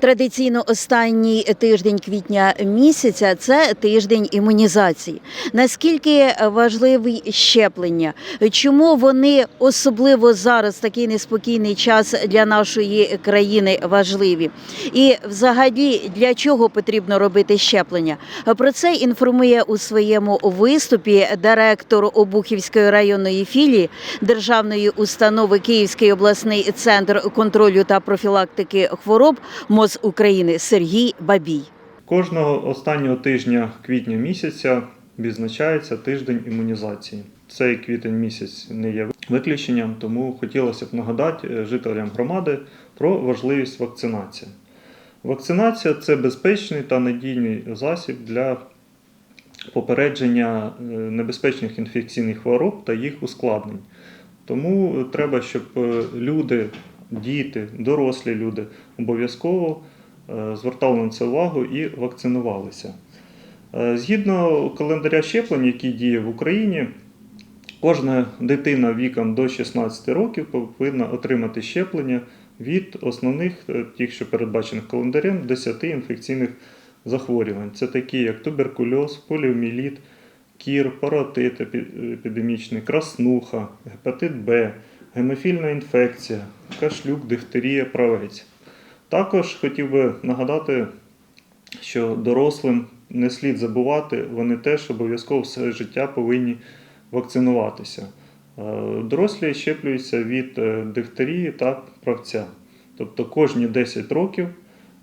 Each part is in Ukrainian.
Традиційно останній тиждень квітня місяця це тиждень імунізації. Наскільки важливі щеплення? Чому вони особливо зараз, такий неспокійний час для нашої країни, важливі? І взагалі для чого потрібно робити щеплення? Про це інформує у своєму виступі директор Обухівської районної філії державної установи Київський обласний центр контролю та профілактики хвороб МОЗ України Сергій Бабій. Кожного останнього тижня квітня місяця відзначається тиждень імунізації. Цей квітень місяць не є виключенням, тому хотілося б нагадати е, жителям громади про важливість вакцинації. Вакцинація це безпечний та надійний засіб для попередження е, небезпечних інфекційних хвороб та їх ускладнень. Тому треба, щоб е, люди, діти, дорослі люди обов'язково е, звертали на це увагу і вакцинувалися. Е, Згідно календаря щеплень, який діє в Україні, кожна дитина віком до 16 років повинна отримати щеплення від основних, е, тих, що передбачених календарем, 10 інфекційних захворювань. Це такі, як туберкульоз, поліоміліт, кір, паротит епідемічний, краснуха, гепатит Б, гемофільна інфекція, кашлюк, дифтерія, правець. Також хотів би нагадати, що дорослим не слід забувати, вони теж обов'язково все життя повинні вакцинуватися. Е, Дорослі щеплюються від е, дифтерії та правця. Тобто кожні 10 років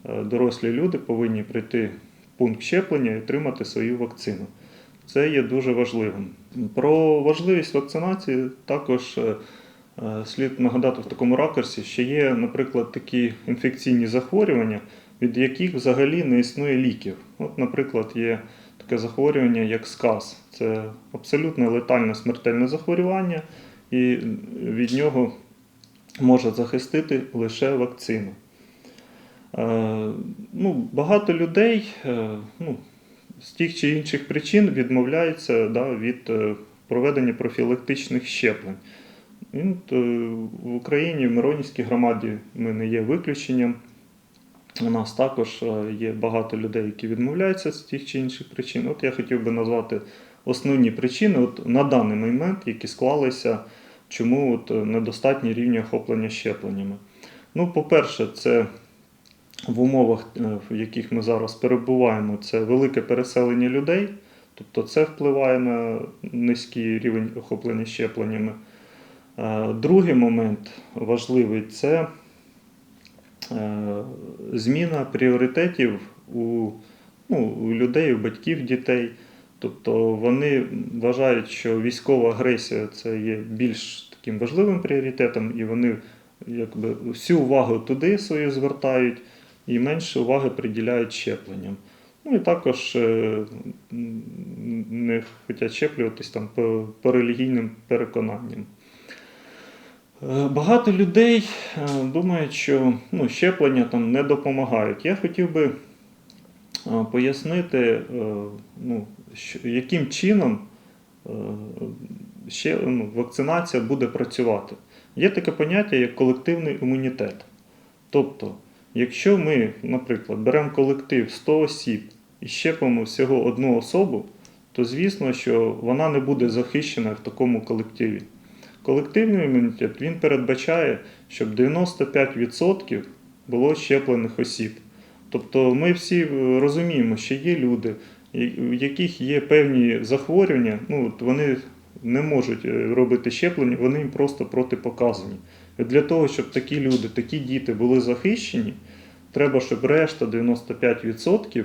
е, дорослі люди повинні прийти в пункт щеплення і отримати свою вакцину. Це є дуже важливим. Про важливість вакцинації також слід нагадати в такому ракурсі, що є, наприклад, такі інфекційні захворювання, від яких взагалі не існує ліків. От, наприклад, є таке захворювання, як сказ. Це абсолютно летальне смертельне захворювання, і від нього може захистити лише вакцина. Е, ну, багато людей е, ну, з тих чи інших причин відмовляються да, від е, проведення профілактичних щеплень. Е, в Україні, в Миронівській громаді, ми не є виключенням. У нас також е, є багато людей, які відмовляються з тих чи інших причин. От я хотів би назвати основні причини от на даний момент, які склалися, чому от е, недостатній рівень охоплення щепленнями. Ну, по-перше, це в умовах, е, в яких ми зараз перебуваємо, це велике переселення людей, тобто це впливає на низький рівень охоплення щепленнями. Е, Другий момент важливий це е, зміна пріоритетів у, ну, у людей, у батьків дітей. Тобто вони вважають, що військова агресія це є більш таким важливим пріоритетом, і вони якби всю увагу туди свою звертають і менше уваги приділяють щепленням. Ну і також е, не хочуть щеплюватись там по, по релігійним переконанням. Е, Багато людей е, думають, що ну, щеплення там не допомагають. Я хотів би е, пояснити, ну, яким чином ще, ну, вакцинація буде працювати. Є таке поняття, як колективний імунітет. Тобто, якщо ми, наприклад, беремо колектив 100 осіб і щепимо всього одну особу, то звісно, що вона не буде захищена в такому колективі. Колективний імунітет він передбачає, щоб 95% було щеплених осіб. Тобто ми всі е, розуміємо, що є люди, у яких є певні захворювання, ну, вони не можуть е, робити щеплення, вони їм просто протипоказані. І для того, щоб такі люди, такі діти були захищені, треба, щоб решта 95%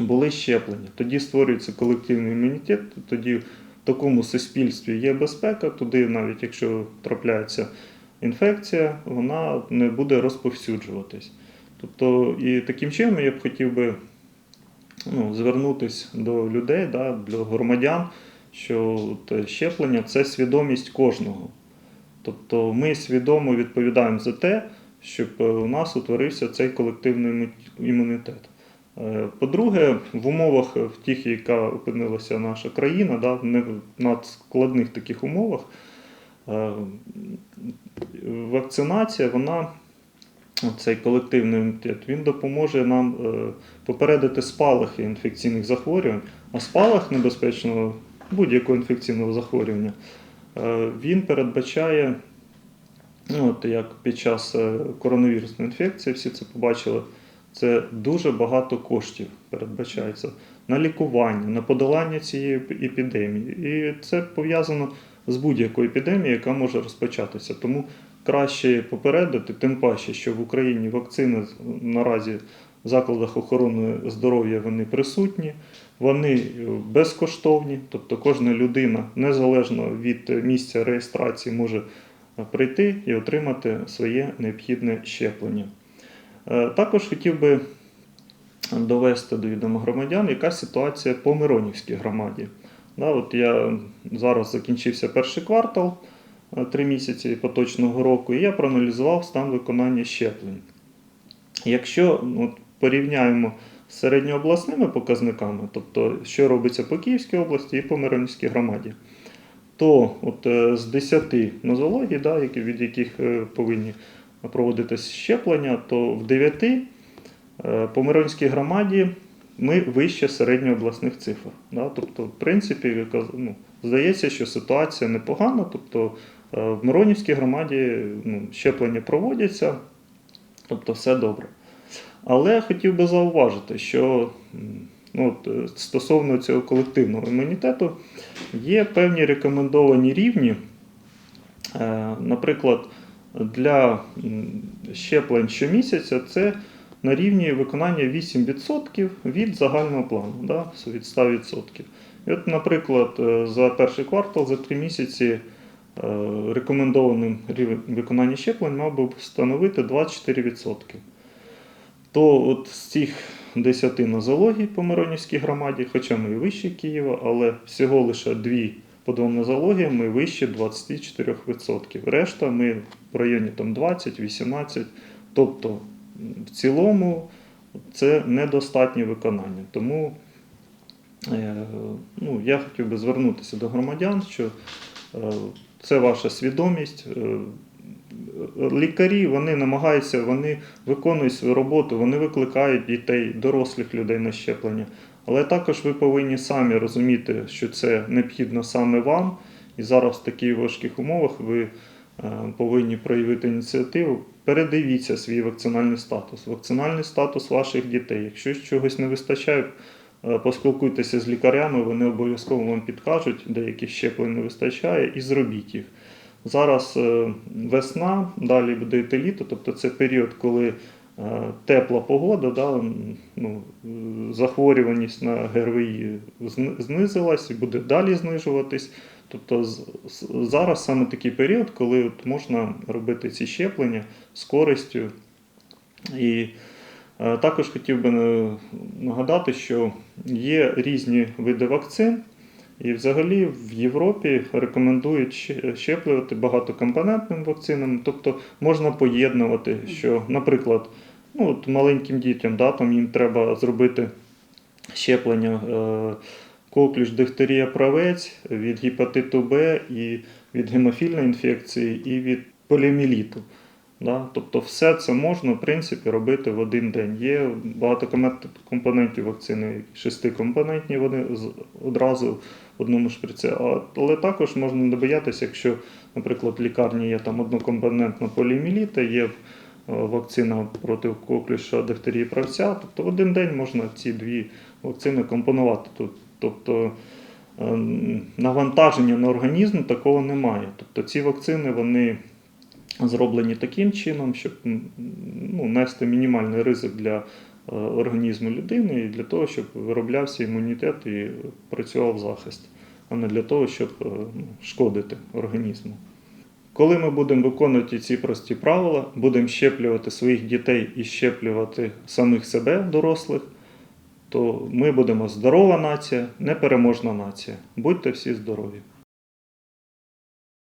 були щеплені. Тоді створюється колективний імунітет, тоді такому суспільстві є безпека, туди, навіть якщо трапляється інфекція, вона не буде розповсюджуватись. Тобто, і таким чином я б хотів би ну, звернутися до людей, да, до громадян, що от щеплення це свідомість кожного. Тобто ми свідомо відповідаємо за те, щоб е, у нас утворився цей колективний імунітет. Е, По-друге, в умовах е, в тих, яка опинилася наша країна, да, в надскладних таких умовах, е, вакцинація вона цей колективний імунітет, він допоможе нам попередити спалахи інфекційних захворювань, а спалах небезпечного будь-якого інфекційного захворювання він передбачає, ну, от як під час коронавірусної інфекції, всі це побачили, це дуже багато коштів передбачається на лікування, на подолання цієї епідемії. І це пов'язано з будь-якою епідемією, яка може розпочатися. Тому краще попередити, тим паче, що в Україні вакцини наразі в закладах охорони здоров'я вони присутні, вони е, безкоштовні, тобто кожна людина, незалежно від місця реєстрації, може е, прийти і отримати своє необхідне щеплення. Е, Також хотів би довести до відома громадян, яка ситуація по Миронівській громаді. От я зараз закінчився перший квартал, е, три місяці поточного року, і я проаналізував стан виконання щеплень. Якщо ну, от, порівняємо з середньообласними показниками, тобто що робиться по Київській області і по Миронівській громаді, то от, е, з 10 нозологій, да, від яких повинні проводитися щеплення, то в 9 е, по Миронській громаді ми вище середньообласних цифр. Да? Тобто, в принципі, ну, здається, що ситуація непогана. Тобто е, в Миронівській громаді ну, щеплення проводяться, тобто все добре. Але я хотів би зауважити, що ну, е, стосовно цього колективного імунітету є певні рекомендовані рівні. Наприклад, для щеплень щомісяця це на рівні виконання 8% від загального плану, да, від 100%. І от, наприклад, е, за перший квартал, за три місяці е, рекомендованим рівень виконання щеплень мав би становити 24%. То от з цих 10 нозологій по Миронівській громаді, хоча ми і вище Києва, але всього лише дві по двом нозологіям ми вище 24%. Решта ми в районі там 20-18%. Тобто в цілому це недостатнє виконання. Тому е, ну, я хотів би звернутися до громадян, що е, це ваша свідомість. Е, Лікарі вони намагаються, вони виконують свою роботу, вони викликають дітей, дорослих людей на щеплення. Але також ви повинні самі розуміти, що це необхідно саме вам. І зараз в таких важких умовах ви е, повинні проявити ініціативу. Передивіться свій вакцинальний статус, вакцинальний статус ваших дітей. Якщо чогось не вистачає, е, поспілкуйтеся з лікарями, вони обов'язково вам підкажуть, деяких щеплень не вистачає, і зробіть їх. Зараз е, весна, далі буде йти літо, тобто це період, коли тепла погода, да, ну, е, захворюваність на ГРВІ знизилась і буде далі знижуватись. Тобто зараз саме такий період, коли от можна робити ці щеплення з користю. І е, також хотів би е, нагадати, що є різні види вакцин. І взагалі в Європі рекомендують щеплювати багатокомпонентними вакцинами, тобто можна поєднувати, що, наприклад, ну, от маленьким дітям да, там їм треба зробити щеплення е, коклюш, дифтерія, правець від гепатиту Б і від гемофільної інфекції, і від поліоміеліту. Да? Тобто все це можна в принципі робити в один день. Є багато компонентів вакцини, шестикомпонентні вони одразу одному шприці. Але також можна не боятися, якщо, наприклад, в лікарні є там однокомпонентна поліоміеліта, є е, вакцина проти коклюша, дифтерії правця, тобто в один день можна ці дві вакцини компонувати. Тобто ем, навантаження на організм такого немає. Тобто ці вакцини вони зроблені таким чином, щоб ну, нести мінімальний ризик для е, організму людини для того, щоб вироблявся імунітет і працював захист, а не для того, щоб е, ну, шкодити організму. Коли ми будемо виконувати ці прості правила, будемо щеплювати своїх дітей і щеплювати самих себе, дорослих, то ми будемо здорова нація, непереможна нація. Будьте всі здорові!